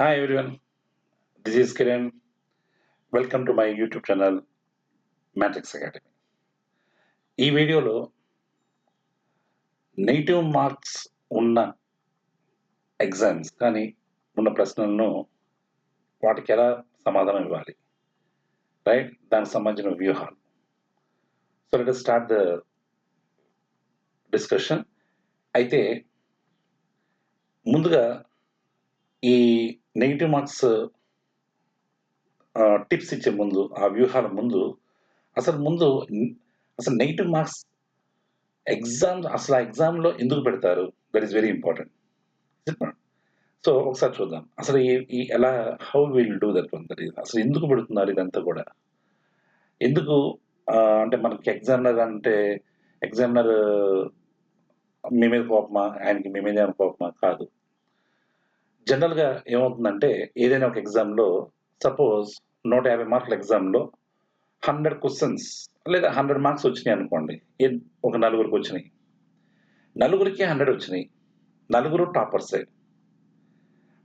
Hi everyone, this is Kiran welcome to my YouTube channel Matrix academy ఈ వీడియోలో negative marks ఉన్న exams కానీ ఉన్న ప్రశ్నలను వాటికి ఎలా సమాధానం ఇవ్వాలి? రైట్ దానికి సంబంధించిన వ్యూహాలు. So let start the discussion అయితే ముందుగా ఈ నెగిటివ్ మార్క్స్ టిప్స్ ఇచ్చే ముందు ఆ వ్యూహాల ముందు అసలు ముందు అసలు నెగిటివ్ మార్క్స్ ఎగ్జామ్ అసలు ఆ ఎగ్జామ్లో ఎందుకు పెడతారు? That is very important so ఒకసారి చూద్దాం. అసలు ఈ ఈ ఎలా how will do that one that అసలు ఎందుకు పెడుతున్నారు ఇదంతా కూడా? ఎందుకు అంటే మనకి ఎగ్జామినర్ అంటే ఎగ్జామినర్ మీ మీద కోపమా? ఆయనకి మీ మీద కోపమా? కాదు. జనరల్గా ఏమవుతుందంటే ఏదైనా ఒక ఎగ్జామ్లో సపోజ్ నూట యాభై మార్కుల ఎగ్జామ్లో హండ్రెడ్ క్వశ్చన్స్ లేదా హండ్రెడ్ మార్క్స్ వచ్చినాయి అనుకోండి ఒక నలుగురికి వచ్చినాయి. నలుగురికి హండ్రెడ్ వచ్చినాయి. నలుగురు టాపర్సే.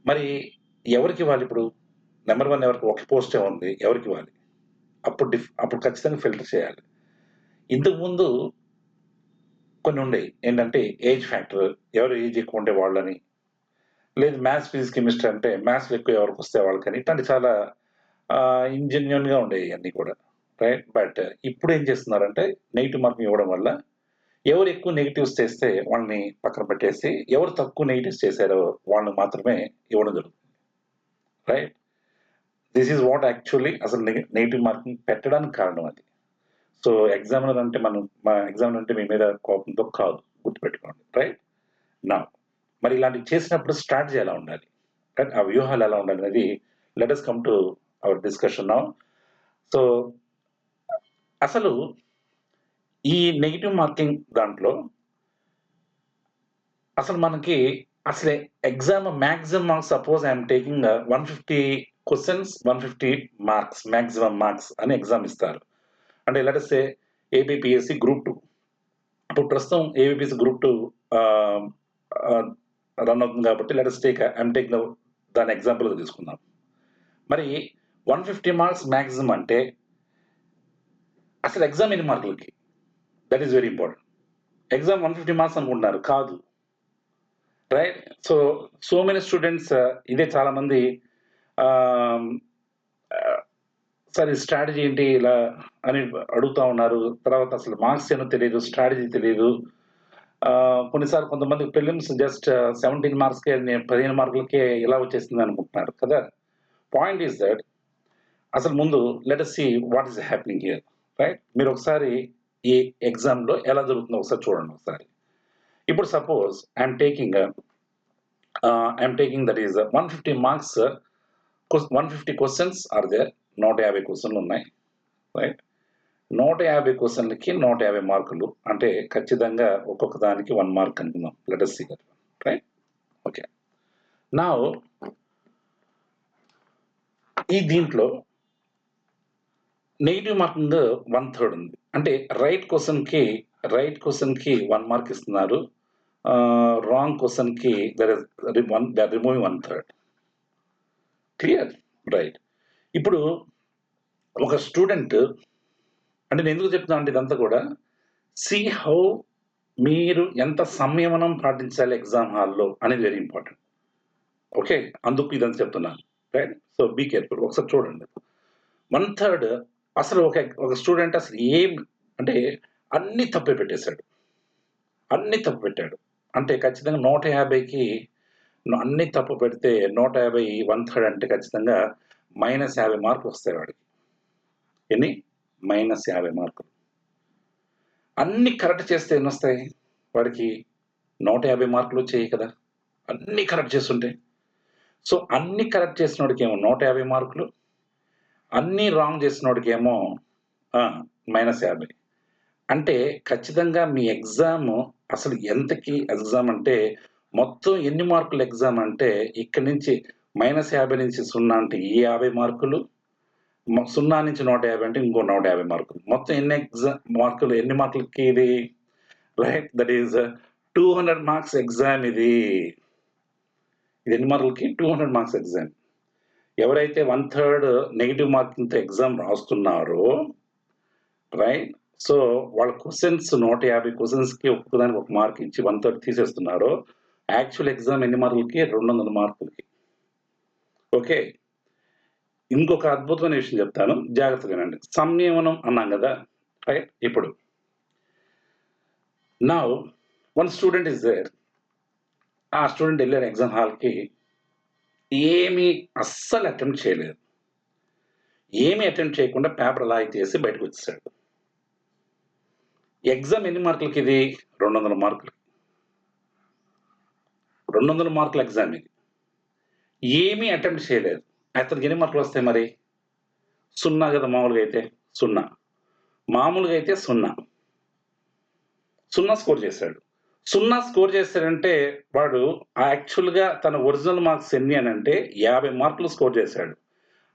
మరి ఎవరికి ఇవ్వాలి ఇప్పుడు? నెంబర్ వన్ ఎవరికి? ఒక పోస్టే ఉంది ఎవరికి ఇవ్వాలి? అప్పుడు డిఫ్ అప్పుడు ఖచ్చితంగా ఫిల్టర్ చేయాలి. ఇంతకుముందు కొన్ని ఉండేవి ఏంటంటే ఏజ్ ఫ్యాక్టర్ ఎవరు ఏజ్ ఎక్కువ ఉండే వాళ్ళని లేదు మ్యాథ్స్ ఫిజిక్స్ కెమిస్ట్రీ అంటే మ్యాథ్స్ ఎక్కువ ఎవరికి వస్తే వాళ్ళకని ఇట్లాంటి చాలా ఇంజన్యూన్గా ఉండేవి అన్ని కూడా రైట్ బట్ ఇప్పుడు ఏం చేస్తున్నారంటే నెగిటివ్ మార్కింగ్ ఇవ్వడం వల్ల ఎవరు ఎక్కువ నెగిటివ్స్ చేస్తే వాళ్ళని పక్కన పెట్టేసి ఎవరు తక్కువ నెగిటివ్స్ చేశారో వాళ్ళని మాత్రమే ఇవ్వడం జరుగుతుంది right this is what actually అసలు నెగిటివ్ మార్కింగ్ పెట్టడానికి కారణం అది. సో ఎగ్జామినర్ అంటే మనం మా ఎగ్జామినర్ అంటే మీ మీద కోపంతో కాదు గుర్తుపెట్టుకోండి రైట్ నా మరి ఇలాంటివి చేసినప్పుడు స్ట్రాటజీ ఎలా ఉండాలి? కానీ ఆ వ్యూహాలు ఎలా ఉండాలి అనేది let's come to our discussion now so అసలు ఈ నెగిటివ్ మార్కింగ్ దాంట్లో అసలు మనకి అసలు exam maximum marks suppose I'm taking one fifty questions one fifty marks maximum marks అని ఎగ్జామ్ ఇస్తారు. అంటే లెటస్ ఏబిపిఎస్సి గ్రూప్ టూ ఇప్పుడు ప్రస్తుతం ఏబిపిఎస్సి గ్రూప్ టూ రన్ అవుతుంది కాబట్టి లెటస్ టేక్ ఐఎమ్ దాని ఎగ్జాంపుల్ తీసుకుందాం. మరి వన్ ఫిఫ్టీ మార్క్స్ మ్యాక్సిమం అంటే అసలు ఎగ్జామ్ ఎన్ని మార్కులకి? That is very important exam one fifty marks అనుకుంటున్నారు. కాదు. Right so so many students ఇదే చాలా మంది సార్ um, ఈ స్ట్రాటజీ ఏంటి ఇలా అని అడుగుతా ఉన్నారు. తర్వాత అసలు మార్క్స్ ఏమో తెలియదు స్ట్రాటజీ తెలియదు. కొన్నిసార్లు కొంతమంది ప్రిలిమ్స్ జస్ట్ సెవెంటీన్ మార్క్స్కే పదిహేను మార్కులకే ఇలా వచ్చేసింది అనుకుంటున్నారు. కదా? పాయింట్ ఈస్ దట్ అసలు ముందు let see what is happening here right మీరు ఒకసారి ఈ ఎగ్జామ్లో ఎలా జరుగుతుందో ఒకసారి చూడండి ఒకసారి. ఇప్పుడు suppose I'm taking I'm taking that is one fifty marks one fifty questions are there నూట యాభై క్వశ్చన్లు ఉన్నాయి రైట్ నూట యాభై క్వశ్చన్లకి నూట యాభై మార్కులు. అంటే ఖచ్చితంగా ఒక్కొక్క దానికి వన్ మార్క్ అనుకుందాం let us see right okay నా ఈ దీంట్లో నెగిటివ్ మార్కింగ్ వన్ థర్డ్ ఉంది. అంటే రైట్ క్వశ్చన్కి రైట్ క్వశ్చన్కి వన్ మార్క్ ఇస్తున్నారు. రాంగ్ క్వశ్చన్కి there is one there removing one third clear right ఇప్పుడు ఒక స్టూడెంట్ అంటే నేను ఎందుకు చెప్తున్నా అంటే ఇదంతా కూడా సి హౌ మీరు ఎంత సంయమనం పాటించాలి ఎగ్జామ్ హాల్లో అనేది వెరీ ఇంపార్టెంట్ ఓకే అందుకు ఇదంతా చెప్తున్నాను రైట్ సో బీ కేర్ఫుల్ ఒకసారి చూడండి. వన్ థర్డ్ అసలు ఒక ఒక స్టూడెంట్ అసలు ఏం అంటే అన్ని తప్పు పెట్టేశాడు. అన్ని తప్పు పెట్టాడు. అంటే ఖచ్చితంగా నూట యాభైకి అన్ని తప్పు పెడితే నూట యాభై వన్ థర్డ్ అంటే ఖచ్చితంగా మైనస్ యాభై మార్కులు వస్తాయి వాడికి. ఎన్ని? మైనస్ యాభై మార్కులు. అన్ని కరెక్ట్ చేస్తే ఎన్ని వస్తాయి వాడికి నూట యాభై మార్కులు వచ్చాయి కదా. అన్ని కరెక్ట్ చేస్తుంటే. సో అన్ని కరెక్ట్ చేసిన వాడికి ఏమో నూట యాభై మార్కులు. అన్ని రాంగ్ చేసిన వాడికి ఏమో మైనస్ యాభై. అంటే ఖచ్చితంగా మీ ఎగ్జామ్ అసలు ఎంతకి ఎగ్జామ్ అంటే మొత్తం ఎన్ని మార్కులు ఎగ్జామ్ అంటే ఇక్కడి నుంచి మైనస్ యాభై నుంచి సున్నా అంటే ఈ యాభై మార్కులు సున్నా నుంచి నూట యాభై అంటే ఇంకో నూట యాభై మార్కులు. మొత్తం ఎన్ని ఎగ్జామ్ మార్కులు ఎన్ని మార్కులకి ఇది? Right that is two hundred marks exam ఇది. ఇది ఎన్ని మార్కులకి? టూ హండ్రెడ్ మార్క్స్ ఎగ్జామ్ ఎవరైతే వన్ థర్డ్ నెగిటివ్ మార్కింగ్తో ఎగ్జామ్ రాస్తున్నారో రైట్ సో వాళ్ళ క్వశ్చన్స్ నూట యాభై క్వశ్చన్స్కి ఒక్కదానికి ఒక మార్క్ ఇచ్చి వన్ థర్డ్ తీసేస్తున్నారో యాక్చువల్ ఎగ్జామ్ ఎన్ని మార్కులకి? రెండు వందల మార్కులకి. ఓకే ఇంకొక అద్భుతమైన విషయం చెప్తాను. జాగ్రత్తగా వినండి. సంయమనం అన్నాం కదా? రైట్ ఇప్పుడు. నా వన్ స్టూడెంట్ ఇస్ దేర్ ఆ స్టూడెంట్ వెళ్ళారు ఎగ్జామ్ హాల్కి ఏమీ అస్సలు అటెంప్ట్ చేయలేదు. ఏమీ అటెంప్ట్ చేయకుండా పేపర్ అలా చేసి బయటకు వచ్చేసాడు. ఎగ్జామ్ ఎన్ని మార్కులకి ఇది? రెండు వందల మార్కులు. రెండు వందల మార్కుల ఎగ్జామ్ ఇది. ఏమీ అటెంప్ట్ చేయలేదు. అతనికి ఎన్ని మార్కులు వస్తాయి మరి? సున్నా కదా మామూలుగా అయితే సున్నా. మామూలుగా అయితే సున్నా. సున్నా స్కోర్ చేశాడు. సున్నా స్కోర్ చేశాడంటే వాడు యాక్చువల్గా తన ఒరిజినల్ మార్క్స్ ఎన్ని అని అంటే యాభై మార్కులు స్కోర్ చేశాడు.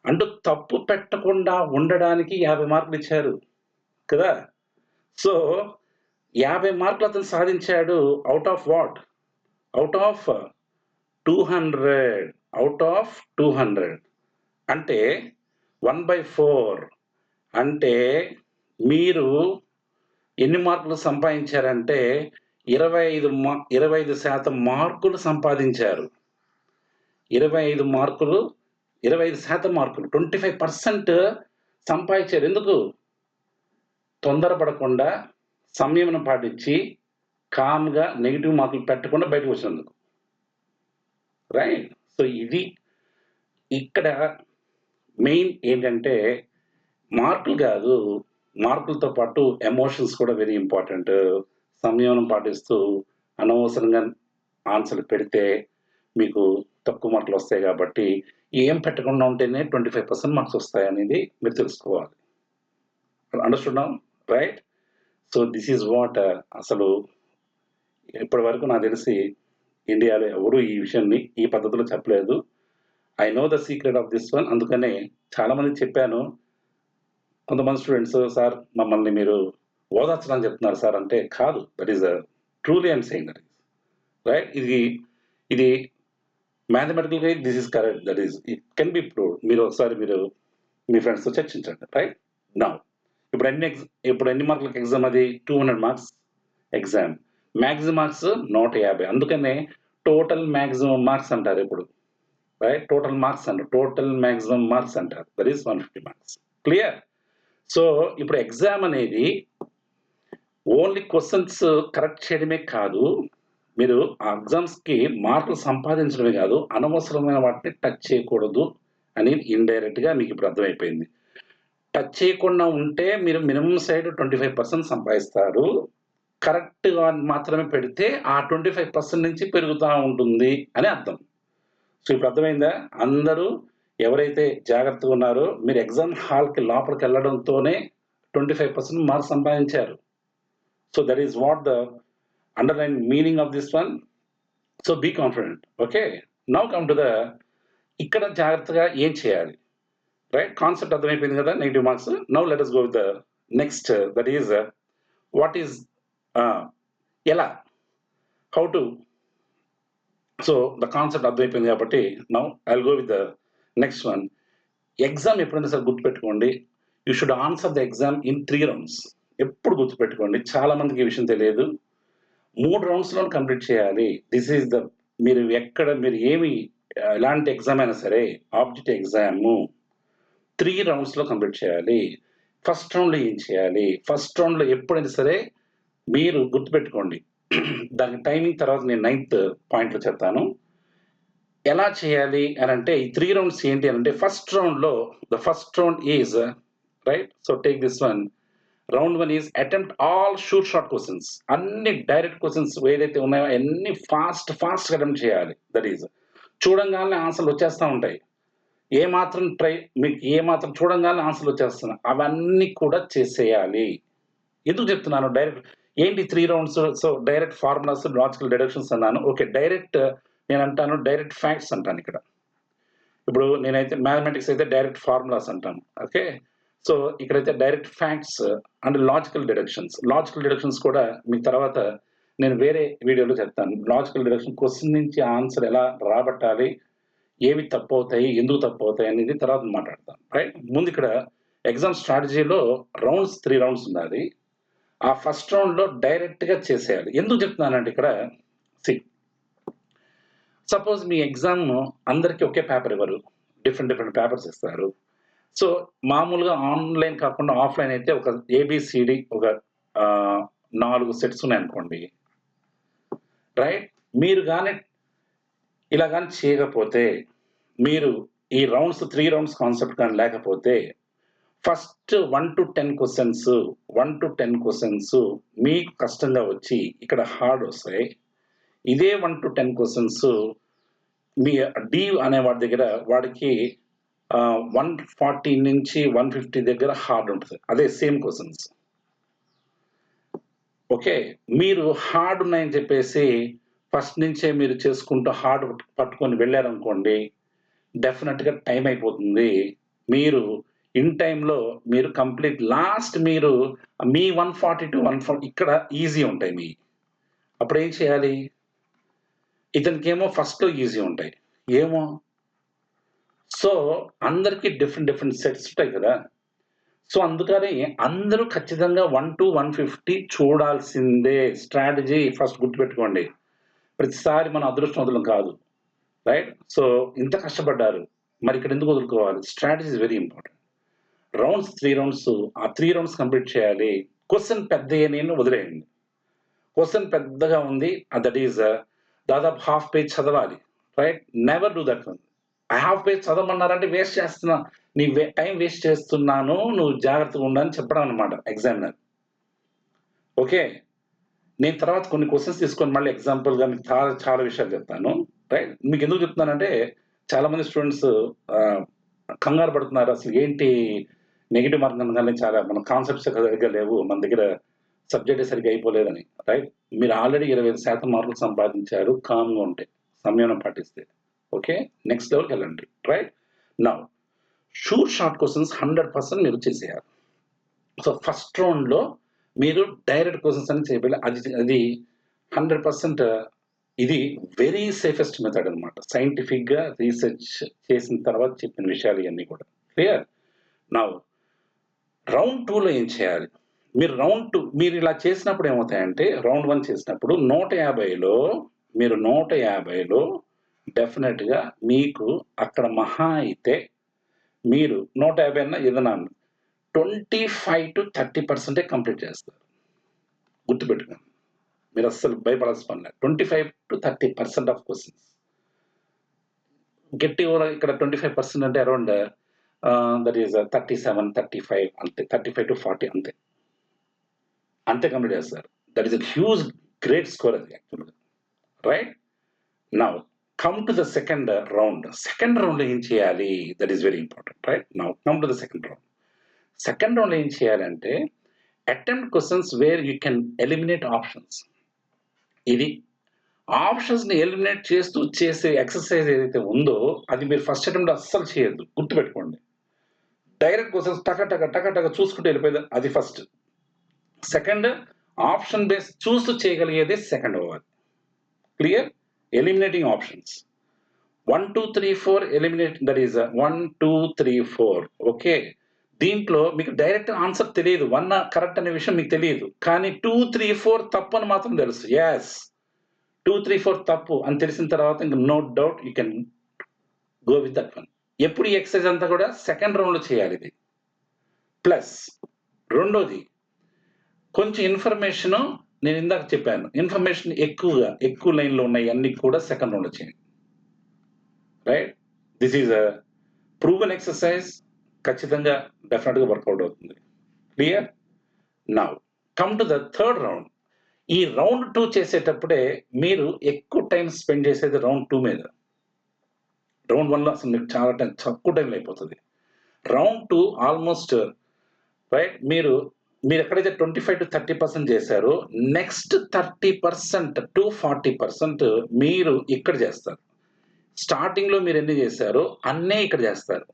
అంటూ తప్పు పెట్టకుండా ఉండడానికి యాభై మార్కులు ఇచ్చారు కదా. సో యాభై మార్కులు అతను సాధించాడు out of what out of two hundred out of two hundred అంటే వన్ బై ఫోర్ అంటే మీరు ఎన్ని మార్కులు సంపాదించారంటే ఇరవై ఐదు మా ఇరవై ఐదు శాతం మార్కులు సంపాదించారు. ఇరవై ఐదు మార్కులు ఇరవై ఐదు శాతం మార్కులు ట్వంటీ ఫైవ్ పర్సెంట్ సంపాదించారు. ఎందుకు? తొందరపడకుండా సంయమనం పాటించి కామ్గా నెగిటివ్ మార్కులు పెట్టకుండా బయటకు వచ్చినందుకు. రైట్? సో ఇది ఇక్కడ మెయిన్ ఏంటంటే మార్కులు కాదు మార్కులతో పాటు ఎమోషన్స్ కూడా వెరీ ఇంపార్టెంట్. సంయమనం పాటిస్తూ అనవసరంగా ఆన్సర్లు పెడితే మీకు తక్కువ మార్కులు వస్తాయి కాబట్టి ఏం పెట్టకుండా ఉంటేనే ట్వంటీ ఫైవ్ పర్సెంట్ మార్క్స్ వస్తాయి అనేది మీరు తెలుసుకోవాలి. అండర్స్టున్నాం right so this is what అసలు ఇప్పటి వరకు నాకు తెలిసి ఇండియాలో ఎవరు ఈ విషయాన్ని ఈ పద్ధతిలో చెప్పలేదు. I know the secret of this one అందుకనే చాలామంది చెప్పాను. కొంతమంది స్టూడెంట్స్ సార్ మమ్మల్ని మీరు ఓదార్చడానికి చెప్తున్నారు సార్. అంటే కాదు. That is truly I'm saying that is right ఇది ఇది మ్యాథమెటికల్గా this is correct that is it can be prove మీరు ఒకసారి మీరు మీ ఫ్రెండ్స్తో చర్చించండి. రైట్ నా ఇప్పుడు ఎన్ని ఎగ్జ్ ఇప్పుడు ఎన్ని మార్కులకు ఎగ్జామ్ అది? Two hundred marks exam maximum marks నూట యాభై. అందుకనే టోటల్ మ్యాక్సిమం మార్క్స్ అంటారు ఇప్పుడు. రైట్ టోటల్ మార్క్స్ అంటారు టోటల్ మ్యాక్సిమం మార్క్స్ అంటారు that is one fifty marks clear so ఇప్పుడు ఎగ్జామ్ అనేది ఓన్లీ క్వశ్చన్స్ కరెక్ట్ చేయడమే కాదు మీరు ఆ ఎగ్జామ్స్కి మార్కులు సంపాదించడమే కాదు అనవసరమైన వాటిని టచ్ చేయకూడదు అని ఇండైరెక్ట్గా మీకు ఇప్పుడు అర్థమైపోయింది. టచ్ చేయకుండా ఉంటే మీరు minimum side twenty five percent సంపాదిస్తారు. కరెక్ట్గా మాత్రమే పెడితే ఆ ట్వంటీ ఫైవ్ పర్సెంట్ నుంచి పెరుగుతూ ఉంటుంది అని అర్థం. సో ఇప్పుడు అర్థమైందా? అందరూ ఎవరైతే జాగ్రత్తగా ఉన్నారో మీరు ఎగ్జామ్ హాల్కి లోపలికి వెళ్ళడంతోనే ట్వంటీ ఫైవ్ పర్సెంట్ మార్క్స్ సంపాదించారు. So that is what the underline meaning of this one. So be confident okay? Now come to the ఇక్కడ జాగ్రత్తగా ఏం చేయాలి? రైట్? కాన్సెప్ట్ అర్థమైపోయింది కదా negative marks. Now let us go with the next that is what is ఎలా? How to so the concept అర్థమైపోయింది కాబట్టి now I go with the next one exam ఎప్పుడైనా సరే గుర్తుపెట్టుకోండి you should answer the exam in three rounds ఎప్పుడు గుర్తుపెట్టుకోండి చాలా మందికి ఈ విషయం తెలియదు. మూడు రౌండ్స్లో కంప్లీట్ చేయాలి. దిస్ ఈజ్ ద మీరు ఎక్కడ మీరు ఏమి uh, ఎలాంటి ఎగ్జామ్ అయినా సరే ఆబ్జెక్ట్ ఎగ్జాము త్రీ రౌండ్స్లో కంప్లీట్ చేయాలి. ఫస్ట్ రౌండ్లో ఏం చేయాలి? ఫస్ట్ రౌండ్లో ఎప్పుడైనా సరే మీరు గుర్తుపెట్టుకోండి. దాని టైమింగ్ తర్వాత నేను నైన్త్ పాయింట్లో చెప్తాను. ఎలా చేయాలి అని అంటే ఈ త్రీ రౌండ్స్ ఏంటి అని అంటే ఫస్ట్ రౌండ్లో the first round is right so take this one round one is attempt all shoot short questions అన్ని డైరెక్ట్ క్వశ్చన్స్ ఏదైతే ఉన్నాయో అన్ని ఫాస్ట్ ఫాస్ట్గా అటెంప్ట్ చేయాలి. దట్ ఈజ్ చూడంగానే ఆన్సర్లు వచ్చేస్తూ ఉంటాయి. ఏ మాత్రం ట్రై మీకు ఏ మాత్రం చూడంగానే ఆన్సర్లు వచ్చేస్తున్నాయి. అవన్నీ కూడా చేసేయాలి. ఎందుకు చెప్తున్నాను? డైరెక్ట్ ఏంటి three rounds so direct formulas logical deductions అన్నాను. ఓకే డైరెక్ట్ నేను అంటాను డైరెక్ట్ ఫ్యాక్ట్స్ అంటాను ఇక్కడ. ఇప్పుడు నేనైతే మ్యాథమెటిక్స్ అయితే డైరెక్ట్ ఫార్ములాస్ అంటాను. ఓకే సో ఇక్కడైతే direct facts and logical deductions logical deductions కూడా మీ తర్వాత నేను వేరే వీడియోలో చెప్తాను. లాజికల్ డిడక్షన్ క్వశ్చన్ నుంచి ఆన్సర్ ఎలా రాబట్టాలి? ఏవి తప్పు అవుతాయి ఎందుకు తప్పు అవుతాయి అనేది తర్వాత మాట్లాడతాను. రైట్ ముందు ఇక్కడ ఎగ్జామ్ స్ట్రాటజీలో రౌండ్స్ త్రీ రౌండ్స్ ఉన్నది ఆ ఫస్ట్ రౌండ్లో డైరెక్ట్గా చేసేయాలి. ఎందుకు చెప్తున్నానంటే ఇక్కడ సి సపోజ్ మీ ఎగ్జామ్ అందరికీ ఒకే పేపర్ ఇవ్వరు డిఫరెంట్ డిఫరెంట్ పేపర్స్ ఇస్తారు. సో మామూలుగా ఆన్లైన్ కాకుండా ఆఫ్లైన్ అయితే ఒక ఏబిసిడి ఒక నాలుగు సెట్స్ ఉన్నాయనుకోండి రైట్ మీరు కానీ ఇలా కానీ చేయకపోతే మీరు ఈ రౌండ్స్ త్రీ రౌండ్స్ కాన్సెప్ట్ కానీ లేకపోతే first one to ten questions one to ten questions మీకు కష్టంగా వచ్చి ఇక్కడ హార్డ్ వస్తాయి. ఇదే వన్ టు టెన్ క్వశ్చన్స్ మీ డి అనే వాడి దగ్గర వాడికి వన్ ఫార్టీ నుంచి వన్ ఫిఫ్టీ దగ్గర హార్డ్ ఉంటుంది. అదే సేమ్ క్వశ్చన్స్ ఓకే మీరు హార్డ్ ఉన్నాయని చెప్పేసి ఫస్ట్ నుంచే మీరు చేసుకుంటూ హార్డ్ పట్టుకొని వెళ్ళారనుకోండి డెఫినెట్గా టైం అయిపోతుంది. మీరు ఇన్ టైంలో మీరు కంప్లీట్ లాస్ట్ మీరు మీ one forty to one forty ఇక్కడ ఈజీ ఉంటాయి మీ. అప్పుడు ఏం చేయాలి? ఇతనికేమో ఫస్ట్ ఈజీ ఉంటాయి. ఏమో? సో అందరికీ డిఫరెంట్ డిఫరెంట్ సెట్స్ ఉంటాయి కదా. సో అందుకని అందరూ ఖచ్చితంగా వన్ టు వన్ ఫిఫ్టీ చూడాల్సిందే. స్ట్రాటజీ ఫస్ట్ గుర్తుపెట్టుకోండి. ప్రతిసారి మన అదృష్టం వదలం కాదు. రైట్? సో ఇంత కష్టపడ్డారు. మరి ఇక్కడ ఎందుకు వదులుకోవాలి? Strategy is very important rounds three rounds ఆ త్రీ రౌండ్స్ కంప్లీట్ చేయాలి. క్వశ్చన్ పెద్ద నేను వదిలేయండి. క్వశ్చన్ పెద్దగా ఉంది దట్ ఈజ్ uh, దాదాపు హాఫ్ పేజ్ చదవాలి. Right never do that half page చదవమన్నారంటే waste చేస్తున్నా. నీ టైం వేస్ట్ చేస్తున్నాను నువ్వు జాగ్రత్తగా ఉండని చెప్పడం అనమాట ఎగ్జామినర్ ఓకే నేను తర్వాత కొన్ని క్వశ్చన్స్ తీసుకొని మళ్ళీ ఎగ్జాంపుల్గా మీకు చాలా చాలా విషయాలు చెప్తాను. రైట్ మీకు ఎందుకు చెప్తున్నానంటే చాలామంది స్టూడెంట్స్ uh, కంగారు పడుతున్నారు అసలు ఏంటి నెగిటివ్ మార్క్ కానీ చాలా మన కాన్సెప్ట్స్ సరిగ్గా లేవు. మన దగ్గర సబ్జెక్ట్ సరిగ్గా అయిపోలేదని రైట్ మీరు ఆల్రెడీ ఇరవై ఐదు శాతం మార్కులు సంపాదించారు కామ్గా ఉంటే సంయమనం పాటిస్తే. ఓకే నెక్స్ట్ లెవెల్కి వెళ్ళండి రైట్ నా sure short questions hundred percent మీరు చేసేయాలి. సో ఫస్ట్ రౌండ్లో మీరు డైరెక్ట్ క్వశ్చన్స్ అని చేయబడి అది అది హండ్రెడ్ పర్సెంట్ ఇది వెరీ సేఫెస్ట్ మెథడ్ అనమాట సైంటిఫిక్గా రీసెర్చ్ చేసిన తర్వాత చెప్పిన విషయాలు ఇవన్నీ కూడా. క్లియర్ నా రౌండ్ టూలో ఏం చేయాలి? మీరు రౌండ్ టూ మీరు ఇలా చేసినప్పుడు ఏమవుతాయంటే రౌండ్ వన్ చేసినప్పుడు నూట యాభైలో మీరు నూట యాభైలో డెఫినెట్గా మీకు అక్కడ మహా అయితే మీరు నూట యాభై అన్న ఏదైనా ట్వంటీ ఫైవ్ టు థర్టీ పర్సెంటే కంప్లీట్ చేస్తారు. గుర్తుపెట్టుకోండి. మీరు అస్సలు భయపడాల్సిన పని లేదు. Twenty five to thirty percent of questions. గట్టి ఇక్కడ ట్వంటీ ఫైవ్ పర్సెంట్ అంటే around that is thirty seven thirty five అంతే థర్టీ ఫైవ్ టు ఫార్టీ అంతే. అంతే కంప్లీట్ చేస్తారు that is a huge great score అది యాక్చువల్గా right now come to the second round second రౌండ్లో ఏం చేయాలి? That is very important right now come to the second round second రౌండ్లో ఏం చేయాలంటే attempt questions where you can eliminate options ఇది ఆప్షన్స్ని ఎలిమినేట్ చేస్తూ చేసే ఎక్సర్సైజ్ ఏదైతే ఉందో అది మీరు ఫస్ట్ అటెంప్ట్ అస్సలు చేయొద్దు. గుర్తుపెట్టుకోండి. డైరెక్ట్ క్వశ్చన్స్ టక టక టక టక చూసుకుంటూ వెళ్ళిపోయింది. అది ఫస్ట్. సెకండ్ ఆప్షన్ బేస్ చూస్తూ చేయగలిగేది second over. Clear? Eliminating options. One two three four eliminate that is one two three four. Okay. దీంట్లో మీకు డైరెక్ట్ ఆన్సర్ తెలియదు. వన్ కరెక్ట్ అనే విషయం మీకు తెలియదు. కానీ టూ త్రీ ఫోర్ తప్పు అని మాత్రం తెలుసు. ఎస్ టూ త్రీ ఫోర్ తప్పు అని తెలిసిన తర్వాత ఇంకా no doubt you can go with that one ఎప్పుడు ఈ ఎక్సర్సైజ్ అంతా కూడా సెకండ్ రౌండ్లో చేయాలి ఇది. ప్లస్ రెండోది కొంచెం ఇన్ఫర్మేషన్ నేను ఇందాక చెప్పాను. ఇన్ఫర్మేషన్ ఎక్కువగా ఎక్కువ లైన్లో ఉన్నాయి అన్ని కూడా సెకండ్ రౌండ్ చేయండి. Right this is a proven exercise ఖచ్చితంగా డెఫినెట్గా వర్కౌట్ అవుతుంది. క్లియర్ నా come to the third round ఈ రౌండ్ టూ చేసేటప్పుడే మీరు ఎక్కువ టైం స్పెండ్ చేసేది రౌండ్ టూ మీద. రౌండ్ వన్లో అసలు మీకు చాలా టైం తక్కువ టైంలో అయిపోతుంది. రౌండ్ టూ ఆల్మోస్ట్ రైట్ మీరు మీరు ఎక్కడైతే twenty five to thirty percent చేశారో next thirty percent to forty percent మీరు ఇక్కడ చేస్తారు. స్టార్టింగ్లో మీరు ఎన్ని చేశారో అన్నీ ఇక్కడ చేస్తారు.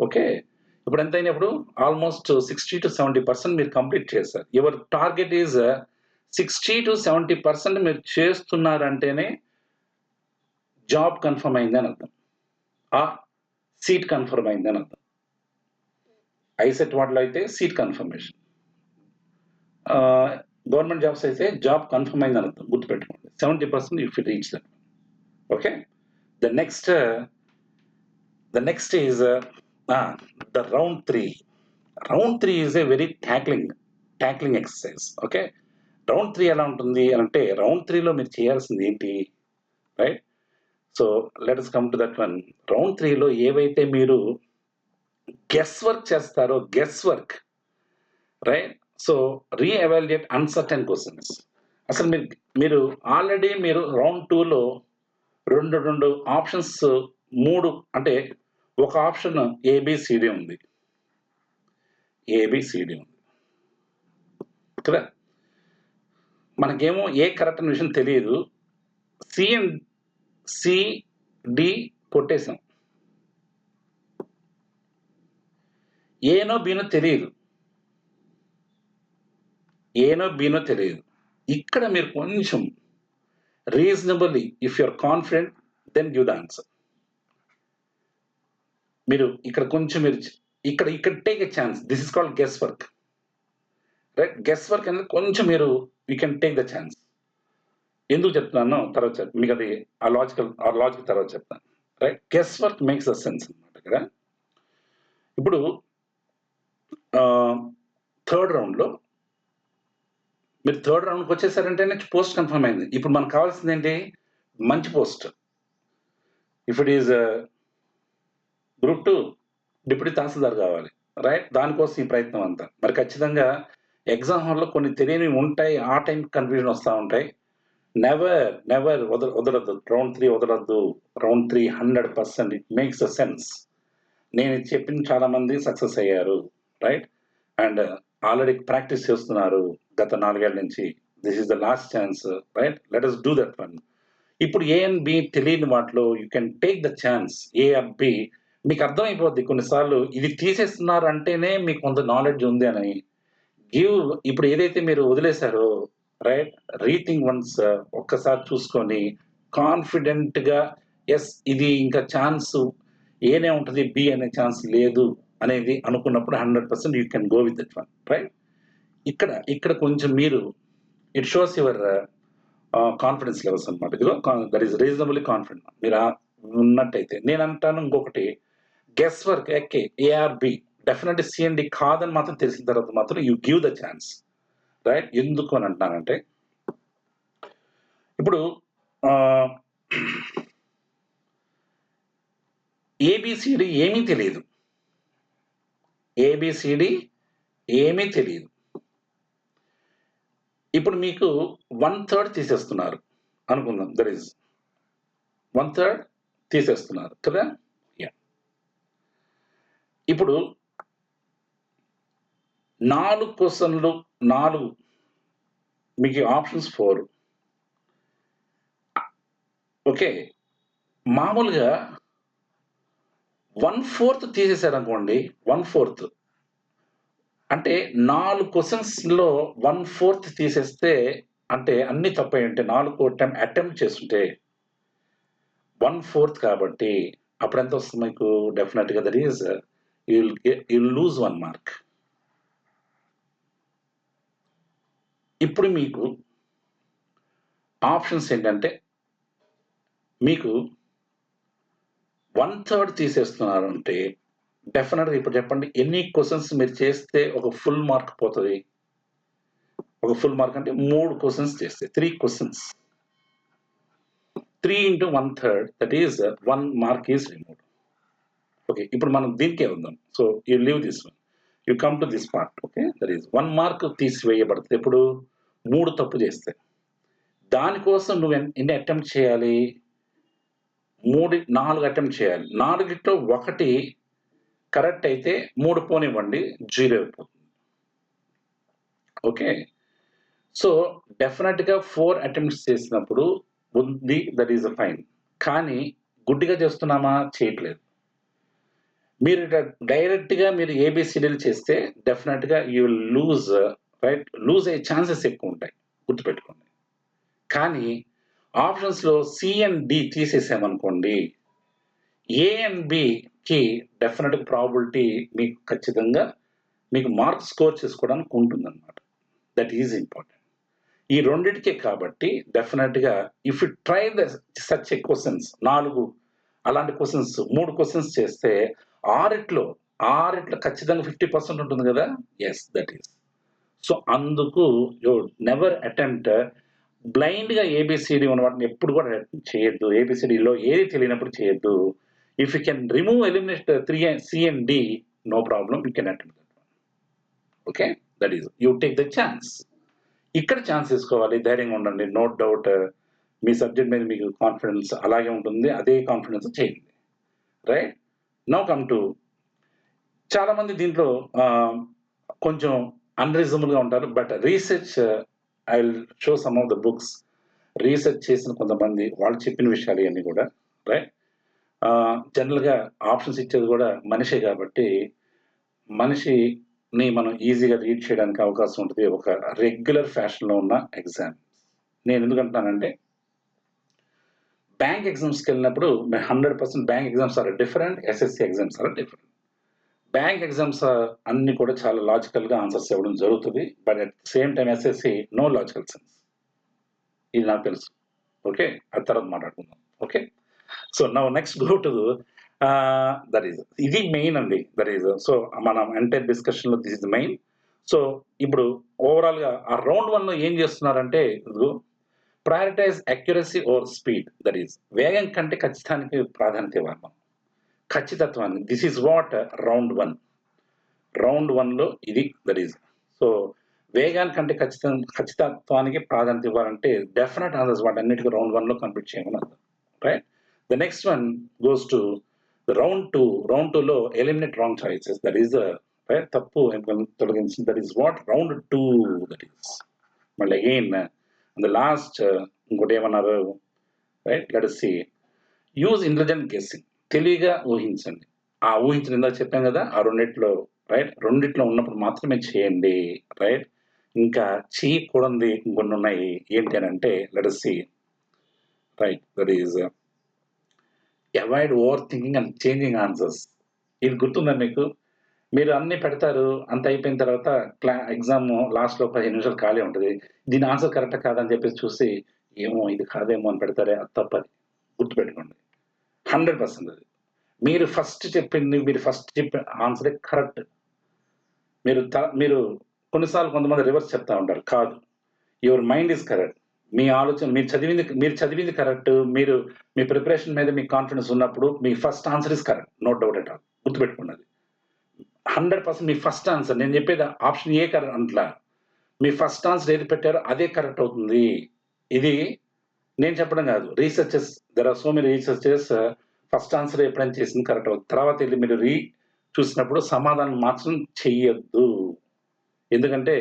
ఓకే? ఇప్పుడు ఎంత అయినప్పుడు? Almost sixty to seventy percent మీరు కంప్లీట్ చేశారు. Your target is sixty to seventy percent మీరు చేస్తున్నారంటేనే జాబ్ కన్ఫర్మ్ అయింది అని అర్థం. ఆ సీట్ కన్ఫర్మ్ అయిందని అర్థం. ఐసెట్ వాటిలో అయితే సీట్ కన్ఫర్మేషన్. గవర్నమెంట్ జాబ్స్ అయితే జాబ్ కన్ఫర్మ్ అయిందని అర్థం. గుర్తుపెట్టుకోండి. Seventy percent you it reach that. Okay? The next the next is the round three. Round three is a very tackling tackling exercise. Okay? Round three ఎలా ఉంటుంది అని అంటే round త్రీలో మీరు చేయాల్సింది ఏంటి? Right? So let us come to that one round త్రీలో ఏవైతే మీరు గెస్ వర్క్ చేస్తారో guess work right so reevaluate uncertain questions అసలు మీరు మీరు ఆల్రెడీ మీరు రౌండ్ టూలో రెండు రెండు ఆప్షన్స్ మూడు అంటే ఒక ఆప్షన్ ఏబిసిడి ఉంది. ఏబిసిడి ఉంది. కదా? మనకేమో ఏ కరెక్ట్ అనే విషయం తెలియదు. సి అండ్ సిడి కొట్టేశాం. ఏనో బీనో తెలియదు. ఏనో బీనో తెలియదు. ఇక్కడ మీరు కొంచెం reasonably if you're confident then give the answer మీరు ఇక్కడ కొంచెం మీరు ఇక్కడ ఇక్కడ take a chance this is called guess work right guess work అనేది కొంచెం మీరు you can take the chance ఎందుకు చెప్తున్నాను తర్వాత చెప్తాను మీకు అది ఆ లాజికల్ ఆ లాజిక్ తర్వాత చెప్తాను right guess work makes a sense అనమాట ఇక్కడ ఇప్పుడు థర్డ్ రౌండ్లో మీరు థర్డ్ రౌండ్కి వచ్చేసారంటేనే పోస్ట్ కన్ఫర్మ్ అయింది. ఇప్పుడు మనకు కావాల్సింది ఏంటి? మంచి post. If it is group two deputy tahsildar కావాలి. రైట్ దానికోసం ఈ ప్రయత్నం అంతా. మరి ఖచ్చితంగా ఎగ్జామ్ హాల్లో కొన్ని తెలియనివి ఉంటాయి. ఆ టైం కన్ఫ్యూజన్ వస్తూ ఉంటాయి. నెవర్ నెవర్ వదల వదలద్దు round three వదలద్దు round three hundred percent it makes a sense నేను చెప్పిన చాలా మంది సక్సెస్ అయ్యారు రైట్ అండ్ ఆల్రెడీ ప్రాక్టీస్ చేస్తున్నారు గత నాలుగేళ్ళ నుంచి. This is the last chance right let us do that one ఇప్పుడు ఏ అండ్ బి తెలియని వాటిలో you can take the chance A and B మీకు అర్థమైపోద్ది. కొన్నిసార్లు ఇది తీసేస్తున్నారు అంటేనే మీకు కొంత నాలెడ్జ్ ఉంది అని. గివ్ ఇప్పుడు ఏదైతే మీరు వదిలేశారో రైట్ రీథింగ్ వన్స్ ఒక్కసారి చూసుకొని కాన్ఫిడెంట్గా ఎస్ ఇది ఇంకా ఛాన్స్ ఏనే ఉంటుంది బి అనే ఛాన్స్ లేదు అనేది అనుకున్నప్పుడు hundred percent you can go with that one right ఇక్కడ ఇక్కడ కొంచెం మీరు it shows your confidence levels అనమాట ఇదిగో దట్ ఈస్ రీజనబుల్లీ కాన్ఫిడెంట్ మీరు ఉన్నట్టయితే. నేను అంటాను ఇంకొకటి గెస్ వర్క్ ఎక్కే A or B definite C and D కాదని మాత్రం తెలిసిన తర్వాత మాత్రం you give the chance right ఎందుకు అని అంటున్నానంటే ఇప్పుడు ఏబిసిడి ఏమీ తెలియదు. ఏబిసిడి ఏమీ తెలియదు. ఇప్పుడు మీకు వన్ థర్డ్ తీసేస్తున్నారు. అనుకుందాం దర్ ఇస్ వన్ థర్డ్ తీసేస్తున్నారు. కదా? యా. ఇప్పుడు నాలుగు క్వశ్చన్లు నాలుగు మీకు ఆప్షన్స్ ఫోర్. ఓకే మామూలుగా వన్ ఫోర్త్ తీసేశారు అనుకోండి వన్ ఫోర్త్. అంటే నాలుగు క్వశ్చన్స్లో వన్ ఫోర్త్ తీసేస్తే అంటే అన్ని తప్పై ఉంటే నాలుగు టైం అటెంప్ట్ చేస్తుంటే వన్ ఫోర్త్ కాబట్టి అప్పుడు ఎంత వస్తుంది మీకు? డెఫినెట్గా that is you'll you'll lose one mark. ఇప్పుడు మీకు ఆప్షన్స్ ఏంటంటే మీకు వన్ థర్డ్ తీసేస్తున్నారు అంటే డెఫినెట్గా ఇప్పుడు చెప్పండి ఎన్ని క్వశ్చన్స్ మీరు చేస్తే ఒక ఫుల్ మార్క్ పోతుంది? ఒక ఫుల్ మార్క్ అంటే మూడు క్వశ్చన్స్ చేస్తే three questions three into one third that is one mark is remove okay ఇప్పుడు మనం దీనికే ఉందాం. So you leave this one you come to this part okay that is one mark తీసివేయబడుతుంది. ఇప్పుడు మూడు తప్పు చేస్తే. దానికోసం నువ్వు ఎన్- ఎన్ని అటెంప్ట్ చేయాలి? మూడు నాలుగు అటెంప్ట్ చేయాలి. నాలుగిట్లో ఒకటి కరెక్ట్ అయితే మూడు పోనివ్వండి జీరో అయిపోతుంది. ఓకే? సో డెఫినెట్గా ఫోర్ అటెంప్ట్స్ చేసినప్పుడు ఉంది దట్ ఈజ్ అ ఫైన్. కానీ గుడ్డిగా చేస్తున్నామా? చేయట్లేదు. మీరు డైరెక్ట్గా మీరు ఏబిసిడీలు చేస్తే డెఫినెట్గా యూ లూజ్ రైట్? లూజ్ అయ్యే ఛాన్సెస్ ఎక్కువ ఉంటాయి గుర్తుపెట్టుకోండి. కానీ ఆప్షన్స్లో సి అండ్ డి తీసేసామనుకోండి ఏ అండ్ బికి ప్రాబిలిటీ మీకు ఖచ్చితంగా మీకు మార్క్ స్కోర్ చేసుకోవడానికి ఉంటుందన్నమాట. That is important. ఈ రెండిటికే కాబట్టి డెఫినెట్గా if you try the such a questions నాలుగు అలాంటి క్వశ్చన్స్ మూడు క్వశ్చన్స్ చేస్తే ఆరిట్లో ఆరిట్లో ఖచ్చితంగా ఫిఫ్టీ పర్సెంట్ ఉంటుంది కదా? ఎస్ దట్ ఈస్ సో అందుకు యూ నెవర్ అటెంప్ట్ బ్లైండ్గా ఏబిసిడి ఉన్న వాటిని ఎప్పుడు కూడా చేయొద్దు. ఏబిసిడిలో ఏది తెలియనప్పుడు చేయొద్దు. If you can remove eliminate three C and D no problem you can attempt okay that is you take the chance ఇక్కడ ఛాన్స్ తీసుకోవాలి. ధైర్యంగా ఉండండి. నో డౌట్ మీ సబ్జెక్ట్ మీద మీకు కాన్ఫిడెన్స్ అలాగే ఉంటుంది. అదే కాన్ఫిడెన్స్ చేయండి. రైట్ నో కమ్ టు చాలామంది దీంట్లో కొంచెం అన్రీజనబుల్గా ఉంటారు. But research I will show some of the books research చేసిన కొంతమంది వాళ్ళు చెప్పిన విషయాలు ఇవన్నీ కూడా రైట్ జనరల్గా ఆప్షన్స్ ఇచ్చేది కూడా మనిషే కాబట్టి మనిషిని మనం ఈజీగా రీడ్ చేయడానికి అవకాశం ఉంటుంది ఒక రెగ్యులర్ ఫ్యాషన్లో ఉన్న ఎగ్జామ్ నేను ఎందుకంటున్నానంటే బ్యాంక్ ఎగ్జామ్స్కి వెళ్ళినప్పుడు hundred percent bank exams are different SSC exams are different bank exams అన్ని కూడా చాలా లాజికల్గా ఆన్సర్స్ ఇవ్వడం జరుగుతుంది. But at same time SSC no logical sense ఇది నాకు తెలుసు. ఓకే ఆ తర్వాత మాట్లాడుకుందాం. ఓకే సో నా next go to that is ఇది మెయిన్ అండి. దట్ ఈస్ సో మనం ఎంటైర్ డిస్కషన్లో దిస్ ఇస్ మెయిన్ సో ఇప్పుడు ఓవరాల్గా ఆ రౌండ్ వన్లో ఏం చేస్తున్నారంటే prioritize accuracy over speed that is వేగం కంటే ఖచ్చితానికి ప్రాధాన్యత ఇవ్వాలి మనం. ఖచ్చితత్వాన్ని. This is what round one round వన్లో ఇది ద ఈజ్ సో వేగానికంటే ఖచ్చితం ఖచ్చితత్వానికి ప్రాధాన్యత ఇవ్వాలంటే డెఫినెట్ ఆన్సర్స్ వాటి అన్నిటికీ రౌండ్ వన్లో కంప్లీట్ చేయమని అర్థం. Right the next one goes to round two round టూలో eliminate wrong choices that is right తప్పు తొలగించింది? That is what round two that is మళ్ళీ అగైన్ ద లాస్ట్ ఇంకోటి ఏమన్నారు? Right let see use intelligent guessing తెలివిగా ఊహించండి. ఆ ఊహించిన ఇందాక చెప్పాం కదా ఆ రెండిట్లో రైట్ రెండిట్లో ఉన్నప్పుడు మాత్రమే చేయండి రైట్ ఇంకా చేయకూడదు ఇంకొన్ని ఉన్నాయి. ఏంటి అని అంటే let see right that is avoid over thinking and changing answers ఇది గుర్తుందా మీకు? మీరు అన్ని పెడతారు అంత అయిపోయిన తర్వాత క్లా ఎగ్జామ్ లాస్ట్లో పదిహేను నిమిషాలు ఖాళీ ఉంటుంది. దీని ఆన్సర్ కరెక్ట్ కాదని చెప్పేసి చూసి ఏమో ఇది కాదేమో అని పెడతారే అది తప్పది. గుర్తుపెట్టుకోండి. హండ్రెడ్ పర్సెంట్ అది. మీరు ఫస్ట్ చెప్పింది మీరు ఫస్ట్ చెప్పిన ఆన్సరే కరెక్ట్. మీరు త- మీరు కొన్నిసార్లు కొంతమంది రివర్స్ చెప్తా ఉంటారు కాదు. Your mind is correct. మీ ఆలోచన మీరు చదివింది మీరు చదివింది కరెక్ట్. మీరు మీ ప్రిపరేషన్ మీద మీకు కాన్ఫిడెన్స్ ఉన్నప్పుడు మీ first answer is correct. No doubt at all. గుర్తుపెట్టుకున్నది. Hundred percent మీ ఫస్ట్ ఆన్సర్. నేను చెప్పేది ఆప్షన్ ఏ కరెక్ట్ అంట్లా. మీ ఫస్ట్ ఆన్సర్ ఏది పెట్టారో అదే కరెక్ట్ అవుతుంది. ఇది నేను చెప్పడం కాదు. Researches there are so many researches first answer ఎప్పుడైనా చేసింది కరెక్ట్ అవుతుంది. తర్వాత వెళ్ళి మీరు రీ చూసినప్పుడు సమాధానం మాత్రం చెయ్యొద్దు. ఎందుకంటే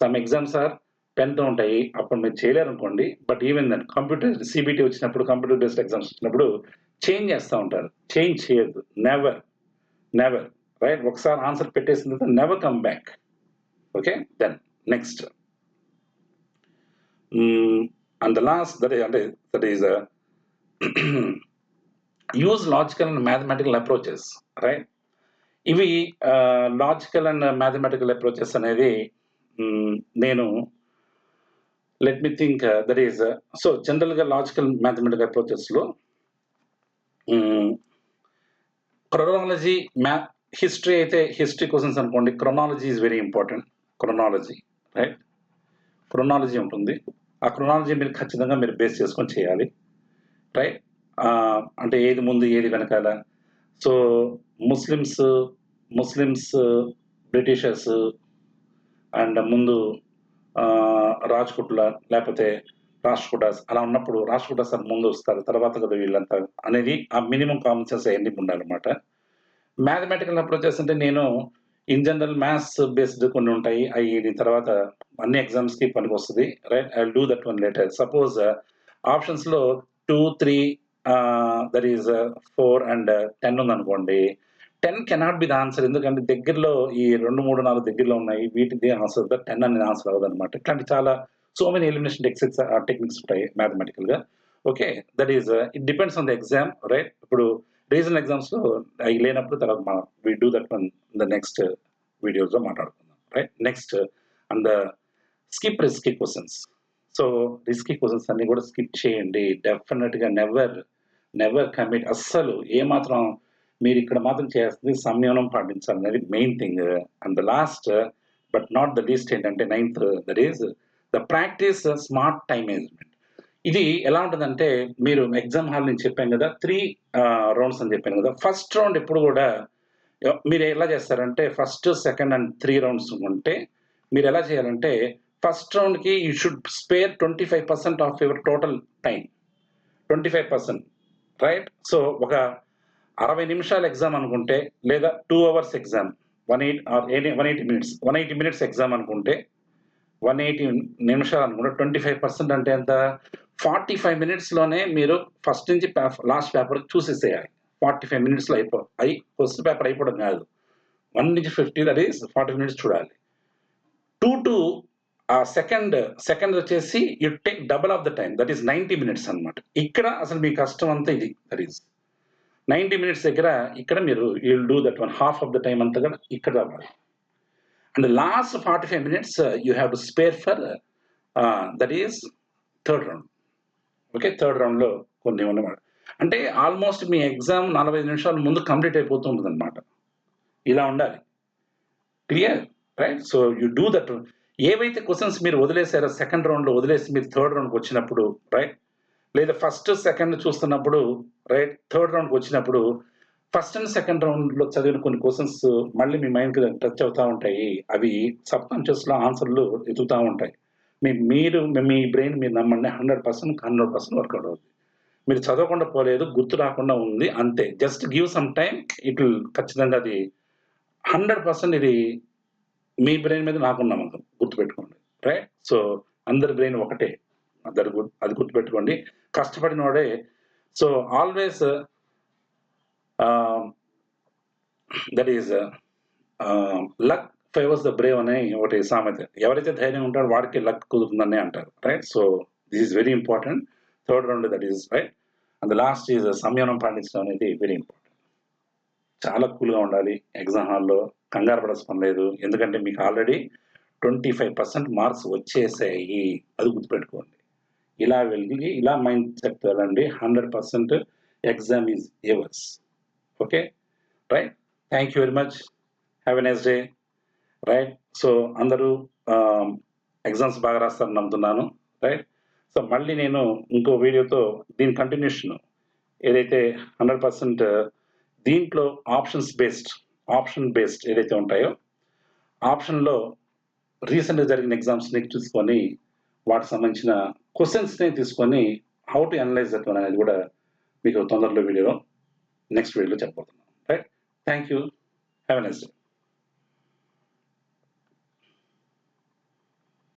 సమ్ ఎగ్జామ్స్ ఆర్ పెన్తో ఉంటాయి. అప్పుడు మీరు చేయలేరు అనుకోండి but even then computer CBT వచ్చినప్పుడు కంప్యూటర్ బేస్డ్ ఎగ్జామ్స్ వచ్చినప్పుడు చేంజ్ చేస్తూ ఉంటారు. చేంజ్ చేయొద్దు. నెవర్ నెవర్ రైట్ ఒకసారి ఆన్సర్ పెట్టేసిన తర్వాత never come back okay then next and the last that అంటే that is use logical and mathematical approaches right ఇవి లాజికల్ అండ్ మ్యాథమెటికల్ అప్రోచెస్ అనేది నేను let me think that is so జనరల్గా logical mathematical అప్రోచెస్లో chronology మ్యా history అయితే history questions అనుకోండి chronology is very important chronology right chronology ఉంటుంది. ఆ క్రొనాలజీ మీరు ఖచ్చితంగా మీరు బేస్ చేసుకొని చేయాలి. రైట్ అంటే ఏది ముందు ఏది వెనకాల. So Muslims Muslims Britishers and ముందు రాజ్కుట్ల లేకపోతే రాష్ట్రకూటాస్ అలా ఉన్నప్పుడు రాష్ట్రకూటాస్ ముందు వస్తారు. తర్వాత కదా వీళ్ళంతా. అనేది ఆ మినిమం కామన్ సెన్స్ అవన్నీ ఉండాలన్నమాట. మ్యాథమెటికల్ అప్రోచెస్ అంటే నేను ఇన్ జనరల్ మ్యాథ్స్ బేస్డ్ కొన్ని ఉంటాయి. అవి దీని తర్వాత అన్ని ఎగ్జామ్స్కి పనికి వస్తుంది right I do that one later suppose ఆప్షన్స్లో two three that is four and ten ఉందనుకోండి. Ten cannot be the answer ఎందుకంటే దగ్గరలో ఈ రెండు మూడు నాలుగు దగ్గరలో ఉన్నాయి. వీటిది ఆన్సర్ టెన్ అనేది ఆన్సర్ అవ్వదు అనమాట ఇట్లాంటి చాలా so many elimination techniques techniques ఉంటాయి mathematical గా. Okay that is it depends on the exam right ఇప్పుడు రీజనల్ ఎగ్జామ్స్లో అవి లేనప్పుడు తర్వాత మనం we do that one the next వీడియోస్లో మాట్లాడుకుందాం right next and the skip risky questions so risky questions అన్ని కూడా స్కిప్ చేయండి. డెఫినెట్గా నెవర్ నెవర్ కమిట్ అస్సలు ఏమాత్రం మీరు ఇక్కడ మాత్రం చేస్తుంది సంయమనం పాటించాలి. అనేది main thing and the last but not the least ఏంటంటే ninth that is the practice smart time management ఇది ఎలా ఉంటుందంటే మీరు ఎగ్జామ్ హాల్ నుంచి చెప్పాను కదా త్రీ రౌండ్స్ అని చెప్పాను కదా. ఫస్ట్ రౌండ్ ఎప్పుడు కూడా మీరు ఎలా చేస్తారంటే first second and three rounds ఉంటే మీరు ఎలా చేయాలంటే first రౌండ్కి you should spare twenty five percent of your total time twenty five percent right so ఒక అరవై నిమిషాల ఎగ్జామ్ అనుకుంటే లేదా two hours exam one eight or one eighty minutes one eighty minutes exam అనుకుంటే వన్ ఎయిటీ నిమిషాలు అనుకుంటే. Twenty five percent అంటే ఎంత? ఫార్టీ ఫైవ్ మినిట్స్లోనే మీరు ఫస్ట్ నుంచి లాస్ట్ పేపర్ చూసేసేయాలి. ఫార్టీ ఫైవ్ మినిట్స్లో అయిపో అయి ఫస్ట్ పేపర్ అయిపోవడం కాదు. వన్ నుంచి fifty that is forty minutes చూడాలి. టూ టు ఆ సెకండ్ సెకండ్ వచ్చేసి you take double of the time that is ninety minutes అనమాట ఇక్కడ అసలు మీ కష్టం అంతా ఇది దట్ ఈస్. నైంటీ మినిట్స్ దగ్గర ఇక్కడ మీరు you'll do that one half of the time అంతా కూడా ఇక్కడ అవ్వాలి and last forty five minutes you to spare spare for that is third round okay third రౌండ్లో కొన్ని ఉన్నమాట అంటే ఆల్మోస్ట్ మీ ఎగ్జామ్ నలభై నిమిషాల ముందు కంప్లీట్ అయిపోతుంది అనమాట ఇలా ఉండాలి. Clear right so you do that ఏవైతే క్వశ్చన్స్ మీరు వదిలేసారో సెకండ్ రౌండ్లో వదిలేసి మీరు థర్డ్ రౌండ్కి వచ్చినప్పుడు రైట్ లేదా ఫస్ట్ సెకండ్ చూస్తున్నప్పుడు రైట్ థర్డ్ రౌండ్కి వచ్చినప్పుడు ఫస్ట్ అండ్ సెకండ్ రౌండ్లో చదివిన కొన్ని క్వశ్చన్స్ మళ్ళీ మీ మైండ్కి టచ్ అవుతూ ఉంటాయి. అవి సబ్ కాన్షియస్లో ఆన్సర్లు ఎదుగుతూ ఉంటాయి. మీ మీరు మీ బ్రెయిన్ మీరు నమ్మండి hundred percent hundred percent work out అవుతుంది మీరు చదవకుండా పోలేదు గుర్తు రాకుండా ఉంది అంతే. Just give some time it will ఖచ్చితంగా అది హండ్రెడ్ పర్సెంట్ ఇది మీ బ్రెయిన్ మీద నాకున్న నమ్మకం గుర్తుపెట్టుకోండి. రైట్ సో అందరి బ్రెయిన్ ఒకటే. అందరు గు- అది గుర్తుపెట్టుకోండి. కష్టపడిన వాడే so always that is luck favours the brave అనే ఒకటి సామెత. ఎవరైతే ధైర్యం ఉంటారో వాడికి లక్ కుదురుతుందని అంటారు right so this is very important third round that is right and last is సంయమనం పాటించడం అనేది వెరీ ఇంపార్టెంట్ చాలా కూల్గా ఉండాలి ఎగ్జామ్ హాల్లో. కంగారు పడాల్సిన పని లేదు. ఎందుకంటే మీకు already twenty five percent marks వచ్చేసాయి. అది గుర్తుపెట్టుకోండి. ఇలా వెళ్ళి ఇలా మైండ్ సెట్ వెళ్ళండి. Hundred percent exam is yours okay right thank you very much have a nice day right so అందరూ um, ఎగ్జామ్స్ బాగా రాస్తారని నమ్ముతున్నాను. రైట్ సో మళ్ళీ నేను ఇంకో వీడియోతో దీని కంటిన్యూషన్ ఏదైతే హండ్రెడ్ పర్సెంట్ uh, దీంట్లో ఆప్షన్స్ బేస్డ్ ఆప్షన్ బేస్డ్ ఏదైతే ఉంటాయో ఆప్షన్లో రీసెంట్గా జరిగిన ఎగ్జామ్స్ని చూసుకొని వాటికి సంబంధించిన క్వశ్చన్స్ని తీసుకొని హౌ టు అనలైజ్ దట్ అనేది కూడా మీకు తొందరలో వీడియో నెక్స్ట్ వీడియోలో చెప్పబోతున్నాను right thank you have a next day